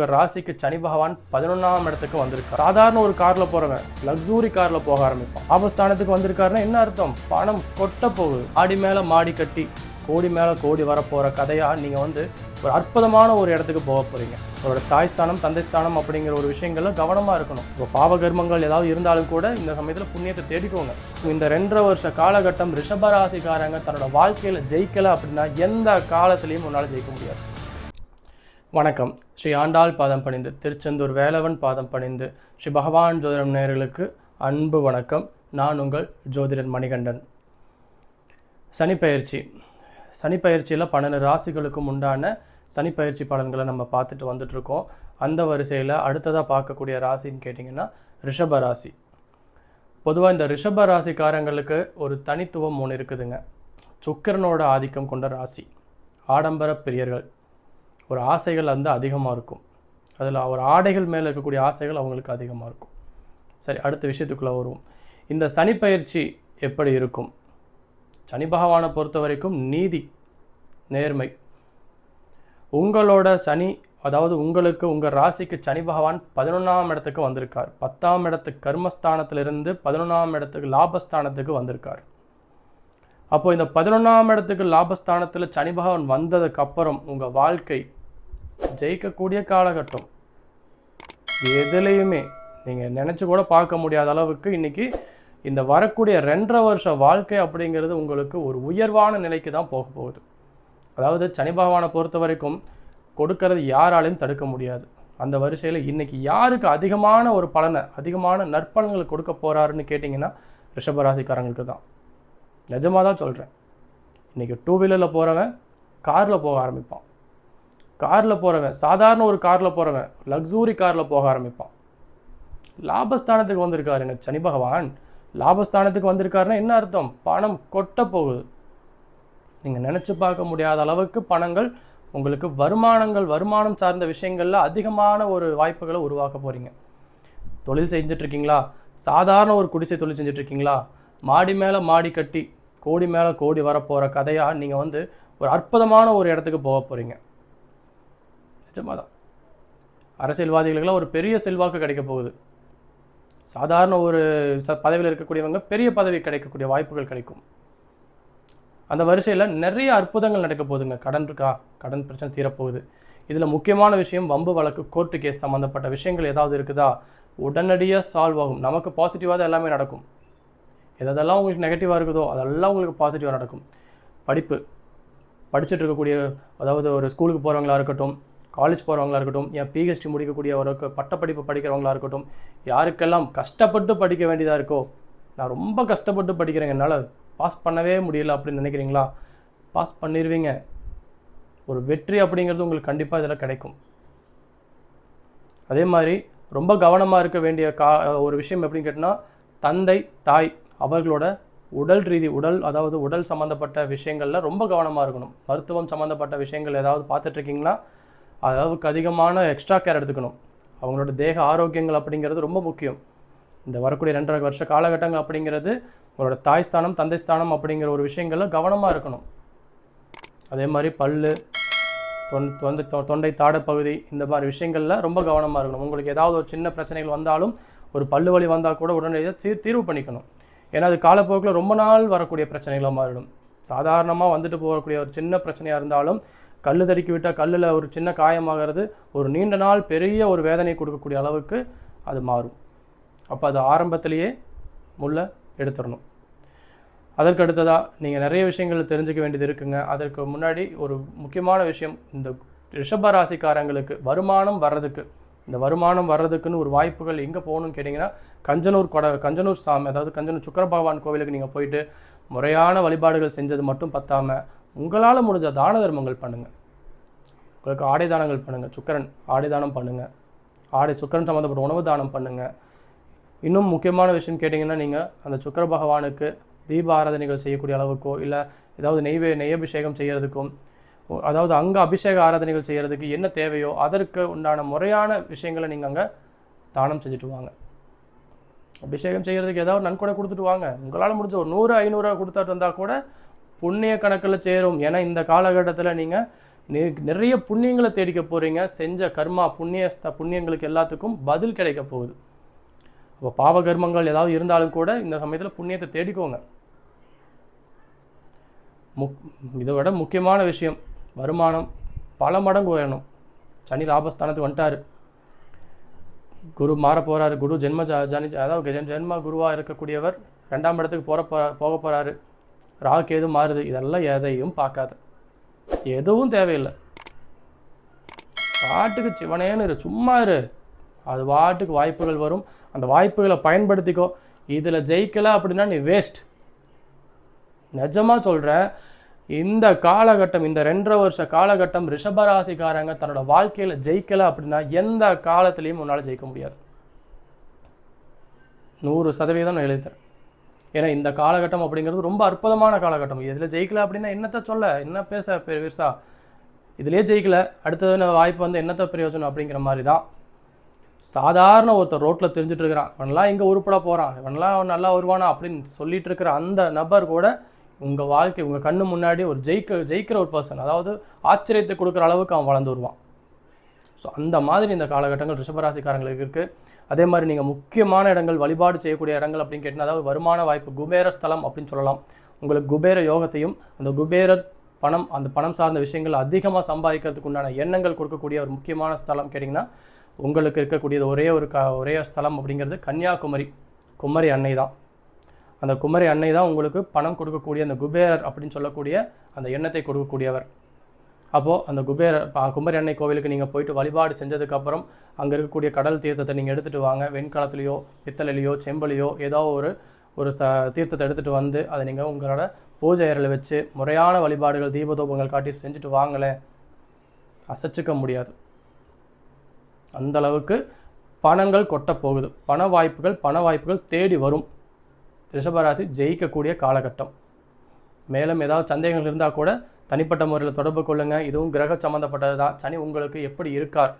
உங்கள் ராசிக்கு சனி பகவான் பதினொன்றாம் இடத்துக்கு வந்திருக்கார். சாதாரண ஒரு காரில் போகிறவன் லக்ஸூரி காரில் போக ஆரம்பிப்பான். ஆபஸ்தானத்துக்கு வந்திருக்காருன்னா என்ன அர்த்தம்? பணம் கொட்ட போகுது. ஆடி மேலே மாடி கட்டி கோடி மேலே கோடி வரப்போகிற கதையாக நீங்கள் வந்து ஒரு அற்புதமான ஒரு இடத்துக்கு போக போகிறீங்க உங்களோட தாய் ஸ்தானம் தந்தை ஸ்தானம் அப்படிங்கிற ஒரு விஷயங்கள்ல கவனமாக இருக்கணும். இப்போ பாவ கர்மங்கள் ஏதாவது இருந்தாலும் கூட இந்த சமயத்தில் புண்ணியத்தை தேடிக்கோங்க. இந்த ரெண்டரை வருஷ காலகட்டம் ரிஷபராசிக்காரங்க தன்னோட வாழ்க்கையில் ஜெயிக்கலை அப்படின்னா எந்த காலத்துலேயும் உன்னால் ஜெயிக்க முடியாது. வணக்கம். ஸ்ரீ ஆண்டாள் பாதம் பணிந்து திருச்செந்தூர் வேலவன் பாதம் பணிந்து ஸ்ரீ பகவான் ஜோதிடம் நேயர்களுக்கு அன்பு வணக்கம். நான் உங்கள் ஜோதிடர் மணிகண்டன். சனிப்பயிற்சி. சனிப்பயிற்சியில் பன்னெண்டு ராசிகளுக்கும் உண்டான சனிப்பயிற்சி பலன்களை நம்ம பார்த்துட்டு வந்துட்ருக்கோம். அந்த வரிசையில் அடுத்ததாக பார்க்கக்கூடிய ராசின்னு கேட்டிங்கன்னா ரிஷப ராசி. பொதுவாக இந்த ரிஷப ராசிக்காரங்களுக்கு ஒரு தனித்துவம் ஒன்று இருக்குதுங்க. சுக்கிரனோட ஆதிக்கம் கொண்ட ராசி. ஆடம்பர பிரியர்கள். ஒரு ஆசைகள் வந்து அதிகமாக இருக்கும். அதில் ஒரு ஆடைகள் மேலே இருக்கக்கூடிய ஆசைகள் அவங்களுக்கு அதிகமாக இருக்கும். சரி அடுத்த விஷயத்துக்குள்ளே வருவோம். இந்த சனிப்பயிற்சி எப்படி இருக்கும்? சனி பகவானை பொறுத்த வரைக்கும் நீதி நேர்மை. உங்களோட சனி அதாவது உங்களுக்கு உங்கள் ராசிக்கு சனி பகவான் பதினொன்றாம் இடத்துக்கு வந்திருக்கார். பத்தாம் இடத்துக்கு கர்மஸ்தானத்திலிருந்து பதினொன்றாம் இடத்துக்கு லாபஸ்தானத்துக்கு வந்திருக்கார். அப்போது இந்த பதினொன்றாம் இடத்துக்கு லாபஸ்தானத்தில் சனி பகவான் வந்ததுக்கப்புறம் உங்கள் வாழ்க்கை ஜெயிக்கக்கூடிய காலகட்டம். எதுலேயுமே நீங்கள் நினச்சி கூட பார்க்க முடியாத அளவுக்கு இன்றைக்கி இந்த வரக்கூடிய ரெண்டரை வருஷ வாழ்க்கை அப்படிங்கிறது உங்களுக்கு ஒரு உயர்வான நிலைக்கு தான் போக போகுது. அதாவது சனி பகவானை பொறுத்த வரைக்கும் கொடுக்கறது யாராலையும் தடுக்க முடியாது. அந்த வரிசையில் இன்றைக்கி யாருக்கு அதிகமான ஒரு பலனை அதிகமான நற்பலன்களை கொடுக்க போகிறாருன்னு கேட்டிங்கன்னா ரிஷபராசிக்காரங்களுக்கு தான். நிஜமாக தான் சொல்கிறேன் இன்றைக்கி டூ வீலரில் போகிறவன் காரில் போக ஆரம்பிப்பான். காரில் போகிறவன் சாதாரண ஒரு காரில் போகிறவன் லக்ஸூரி காரில் போக ஆரம்பிப்பான். லாபஸ்தானத்துக்கு வந்திருக்காரு எனக்கு சனி பகவான். லாபஸ்தானத்துக்கு வந்திருக்காருன்னா என்ன அர்த்தம்? பணம் கொட்ட போகுது. நீங்கள் நினச்சி பார்க்க முடியாத அளவுக்கு பணங்கள் உங்களுக்கு வருமானங்கள் வருமானம் சார்ந்த விஷயங்களில் அதிகமான ஒரு வாய்ப்புகளை உருவாக்க போகிறீங்க தொழில் செஞ்சிட்ருக்கீங்களா? சாதாரண ஒரு குடிசை தொழில் செஞ்சிட்ருக்கீங்களா? மாடி மேலே மாடி கட்டி கோடி மேலே கோடி வரப்போகிற கதையாக நீங்கள் வந்து ஒரு அற்புதமான ஒரு இடத்துக்கு போக போகிறீங்க நிஜமாக தான் அரசியல்வாதிகளுக்கெல்லாம் ஒரு பெரிய செல்வாக்கு கிடைக்க போகுது. சாதாரண ஒரு ச பதவியில் இருக்கக்கூடியவங்க பெரிய பதவி கிடைக்கக்கூடிய வாய்ப்புகள் கிடைக்கும். அந்த வரிசையில் நிறைய அற்புதங்கள் நடக்க போகுதுங்க. கடன் இருக்கா? கடன் பிரச்சனை தீரப்போகுது. இதில் முக்கியமான விஷயம் வம்பு வழக்கு கோர்ட்டு கேஸ் சம்மந்தப்பட்ட விஷயங்கள் ஏதாவது இருக்குதா? உடனடியாக சால்வ் ஆகும். நமக்கு பாசிட்டிவாக தான் எல்லாமே நடக்கும். எதெல்லாம் உங்களுக்கு நெகட்டிவாக இருக்குதோ அதெல்லாம் உங்களுக்கு பாசிட்டிவாக நடக்கும். படிப்பு. படிச்சுட்டு இருக்கக்கூடிய அதாவது ஒரு ஸ்கூலுக்கு போகிறவங்களா இருக்கட்டும் காலேஜ் போகிறவங்களா இருக்கட்டும் என் பிஹெச்டி முடிக்கக்கூடிய ஒரு பட்டப்படிப்பு படிக்கிறவங்களா இருக்கட்டும் யாருக்கெல்லாம் கஷ்டப்பட்டு படிக்க வேண்டியதாக இருக்கோ நான் ரொம்ப கஷ்டப்பட்டு படிக்கிறேங்க. என்னால் பாஸ் பண்ணவே முடியல அப்படின்னு நினைக்கிறீங்களா? பாஸ் பண்ணிடுவீங்க ஒரு வெற்றி அப்படிங்கிறது உங்களுக்கு கண்டிப்பாக இதில் கிடைக்கும். அதே மாதிரி ரொம்ப கவனமாக இருக்க வேண்டிய கா ஒரு விஷயம் எப்படின்னு கேட்டால் தந்தை தாய் அவர்களோட உடல் ரீதி உடல் அதாவது உடல் சம்மந்தப்பட்ட விஷயங்களில் ரொம்ப கவனமாக இருக்கணும். மருத்துவம் சம்மந்தப்பட்ட விஷயங்கள் ஏதாவது பார்த்துட்ருக்கீங்களா அளவுக்கு அதிகமான எக்ஸ்ட்ரா கேர் எடுத்துக்கணும். அவங்களோட தேக ஆரோக்கியங்கள் அப்படிங்கிறது ரொம்ப முக்கியம். இந்த வரக்கூடிய ரெண்டரை வருஷ காலகட்டங்கள் அப்படிங்கிறது உங்களோட தாய் ஸ்தானம் தந்தை ஸ்தானம் அப்படிங்கிற ஒரு விஷயங்களில் கவனமாக இருக்கணும். அதே மாதிரி பல்லு தொன் தொண்டை தொ- தொண்டை தாடப்பகுதி இந்த மாதிரி விஷயங்களில் ரொம்ப கவனமாக இருக்கணும். உங்களுக்கு ஏதாவது ஒரு சின்ன பிரச்சனைகள் வந்தாலும் ஒரு பல்லு வலி வந்தால் கூட உடனடியாக தீ தீர்வு பண்ணிக்கணும். ஏன்னா அது காலப்போக்கில் ரொம்ப நாள் வரக்கூடிய பிரச்சனைகளாக மாறிடும். சாதாரணமாக வந்துட்டு போகக்கூடிய ஒரு சின்ன பிரச்சனையாக இருந்தாலும் கல் தடுக்கி விட்டால் கல்லில் ஒரு சின்ன காயமாகிறது ஒரு நீண்ட நாள் பெரிய ஒரு வேதனை கொடுக்கக்கூடிய அளவுக்கு அது மாறும். அப்போ அது ஆரம்பத்திலேயே முள்ள எடுத்துடணும். அதற்கு அடுத்ததாக நீங்கள் நிறைய விஷயங்கள் தெரிஞ்சுக்க வேண்டியது இருக்குங்க. அதற்கு முன்னாடி ஒரு முக்கியமான விஷயம் இந்த ரிஷப ராசிக்காரங்களுக்கு வருமானம் வர்றதுக்கு. இந்த வருமானம் வர்றதுக்குன்னு ஒரு வாய்ப்புகள் எங்கே போகணும்னு கேட்டிங்கன்னா கஞ்சனூர் கொட கஞ்சனூர் சாமி அதாவது கஞ்சனூர் சுக்கர பகவான் கோவிலுக்கு நீங்கள் போயிட்டு முறையான வழிபாடுகள் செஞ்சது மட்டும் பத்தாமல் உங்களால் முடிஞ்ச தான தர்மங்கள் பண்ணுங்கள் உங்களுக்கு ஆடை தானங்கள் பண்ணுங்கள் சுக்கரன் ஆடை தானம் பண்ணுங்கள் ஆடை சுக்கரன் சம்மந்தப்பட்ட உணவு தானம் பண்ணுங்கள் இன்னும் முக்கியமான விஷயம் கேட்டிங்கன்னா நீங்கள் அந்த சுக்கர பகவானுக்கு தீப ஆராதனைகள் செய்யக்கூடிய அளவுக்கோ இல்லை ஏதாவது நெய்வே நெய்யபிஷேகம் செய்கிறதுக்கும் அதாவது அங்கே அபிஷேக ஆராதனைகள் செய்கிறதுக்கு என்ன தேவையோ அதற்கு உண்டான முறையான விஷயங்களை நீங்கள் அங்கே தானம் செஞ்சுட்டு வாங்க. அபிஷேகம் செய்கிறதுக்கு ஏதாவது நன்கொடை கொடுத்துட்டு வாங்க. உங்களால் முடிஞ்ச ஒரு நூறு ஐநூறுரூவா கொடுத்துட்டு வந்தால் கூட புண்ணிய கணக்கில் சேரும். ஏன்னா இந்த காலகட்டத்தில் நீங்கள் நெ- நிறைய புண்ணியங்களை தேடிக்க போகிறீங்க செஞ்ச கர்மா புண்ணியஸ்த புண்ணியங்களுக்கு எல்லாத்துக்கும் பதில் கிடைக்க போகுது. இப்போ பாவ கர்மங்கள் ஏதாவது இருந்தாலும் கூட இந்த சமயத்தில் புண்ணியத்தை தேடிக்கோங்க. முக் இதை விட முக்கியமான விஷயம் வருமானம். பல மடங்கு உயரணும். சனி லாபஸ்தானத்துக்கு வந்துட்டாரு. குரு மாற போகிறாரு குரு ஜென்ம ஜ- ஜனி அதாவது ஜென்ம குருவாக இருக்கக்கூடியவர் ரெண்டாம் இடத்துக்கு போகிற போக போகிறாரு ராகு எதுவும் மாறுது? இதெல்லாம் எதையும் பார்க்காத. எதுவும் தேவையில்லை. பாட்டுக்கு சிவனேன்னு இரு சும்மா இரு. அது பாட்டுக்கு வாய்ப்புகள் வரும். அந்த வாய்ப்புகளை பயன்படுத்திக்கோ. இதில் ஜெயிக்கலை அப்படின்னா நீ வேஸ்ட் நிஜமாக சொல்கிறேன் இந்த காலகட்டம் இந்த ரெண்டரை வருஷ காலகட்டம் ரிஷபராசிக்காரங்க தன்னோட வாழ்க்கையில் ஜெயிக்கலை அப்படின்னா எந்த காலத்துலேயும் உன்னால் ஜெயிக்க முடியாது. நூறு சதவீதம் நான் எழுதித்தரேன். ஏன்னா இந்த காலகட்டம் அப்படிங்கிறது ரொம்ப அற்புதமான காலகட்டம். இதில் ஜெயிக்கல அப்படின்னா என்னத்த சொல்ல? என்ன பேச பெருசா? இதுலயே ஜெயிக்கல. அடுத்தது வாய்ப்பு வந்து என்னத்த பிரயோஜனம் அப்படிங்கிற மாதிரி தான். சாதாரண ஒருத்தர் ரோட்டில் தெரிஞ்சுட்டு இருக்கிறான். இவனெல்லாம் இங்கே உருப்பட போகிறான் இவன்லாம் அவன் நல்லா வருவானா? அப்படின்னு சொல்லிட்டு இருக்கிற அந்த நபர் கூட உங்கள் வாழ்க்கை உங்கள் கண்ணு முன்னாடி ஒரு ஜெயிக்க ஜெயிக்கிற ஒரு பர்சன் அதாவது ஆச்சரியத்தை கொடுக்குற அளவுக்கு அவன் வளர்ந்து வருவான். ஸோ அந்த மாதிரி இந்த காலகட்டங்கள் ரிஷபராசிக்காரங்களுக்கு இருக்குது அதே மாதிரி நீங்கள் முக்கியமான இடங்கள் வழிபாடு செய்யக்கூடிய இடங்கள் அப்படின்னு கேட்டிங்கன்னா அதாவது வருமான வாய்ப்பு குபேர ஸ்தலம் அப்படின்னு சொல்லலாம். உங்களுக்கு குபேர யோகத்தையும் அந்த குபேரர் பணம் அந்த பணம் சார்ந்த விஷயங்கள் அதிகமாக சம்பாதிக்கிறதுக்கு உண்டான எண்ணங்கள் கொடுக்கக்கூடிய ஒரு முக்கியமான ஸ்தலம் கேட்டிங்கன்னா உங்களுக்கு இருக்கக்கூடியது ஒரே ஒரு க ஒரே ஸ்தலம் அப்படிங்கிறது கன்னியாகுமரி குமரி அன்னை தான். அந்த குமரி அன்னை தான் உங்களுக்கு பணம் கொடுக்கக்கூடிய அந்த குபேரர் அப்படின்னு சொல்லக்கூடிய அந்த எண்ணத்தை கொடுக்கக்கூடியவர். அப்போது அந்த குபேர குமரி அன்னை கோவிலுக்கு நீங்கள் போயிட்டு வழிபாடு செஞ்சதுக்கப்புறம் அங்கே இருக்கக்கூடிய கடல் தீர்த்தத்தை நீங்கள் எடுத்துகிட்டு வாங்க. வெண்கலத்துலேயோ பித்தளையிலையோ செம்பலையோ ஏதோ ஒரு ஒரு ச தீர்த்தத்தை எடுத்துகிட்டு வந்து அதை நீங்கள் உங்களோட பூஜை அறையில் வச்சு முறையான வழிபாடுகள் தீபதோபங்கள் காட்டி செஞ்சுட்டு வாங்கலை அசைச்சிக்க முடியாது. அந்த அளவுக்கு பணங்கள் கொட்ட போகுது. பண வாய்ப்புகள் பண வாய்ப்புகள் தேடி வரும். ரிஷபராசி ஜெயிக்கக்கூடிய காலகட்டம். மேலும் ஏதாவது சந்தேகங்கள் இருந்தால் கூட தனிப்பட்ட முறையில் தொடர்பு கொள்ளுங்கள் இதுவும் கிரக சம்மந்தப்பட்டது தான் சனி உங்களுக்கு எப்படி இருக்கார்?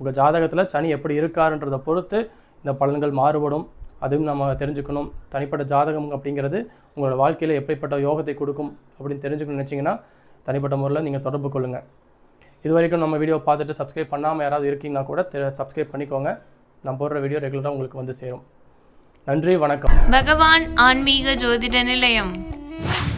உங்கள் ஜாதகத்தில் சனி எப்படி இருக்காருன்றதை பொறுத்து இந்த பலன்கள் மாறுபடும். அதுவும் நம்ம தெரிஞ்சுக்கணும். தனிப்பட்ட ஜாதகம் அப்படிங்கிறது உங்களோட வாழ்க்கையில் எப்படிப்பட்ட யோகத்தை கொடுக்கும் அப்படின்னு தெரிஞ்சுக்கணும்னு நினச்சிங்கன்னா தனிப்பட்ட முறையில் நீங்கள் தொடர்பு கொள்ளுங்கள் இது வரைக்கும் நம்ம வீடியோ பார்த்துட்டு சப்ஸ்கிரைப் பண்ணாமல் யாராவது இருக்கீங்கன்னா கூட சப்ஸ்கிரைப் பண்ணிக்கோங்க. நான் போடுற வீடியோ ரெகுலராக உங்களுக்கு வந்து சேரும். நன்றி வணக்கம். பகவான் ஆன்மீக ஜோதிட நிலையம்.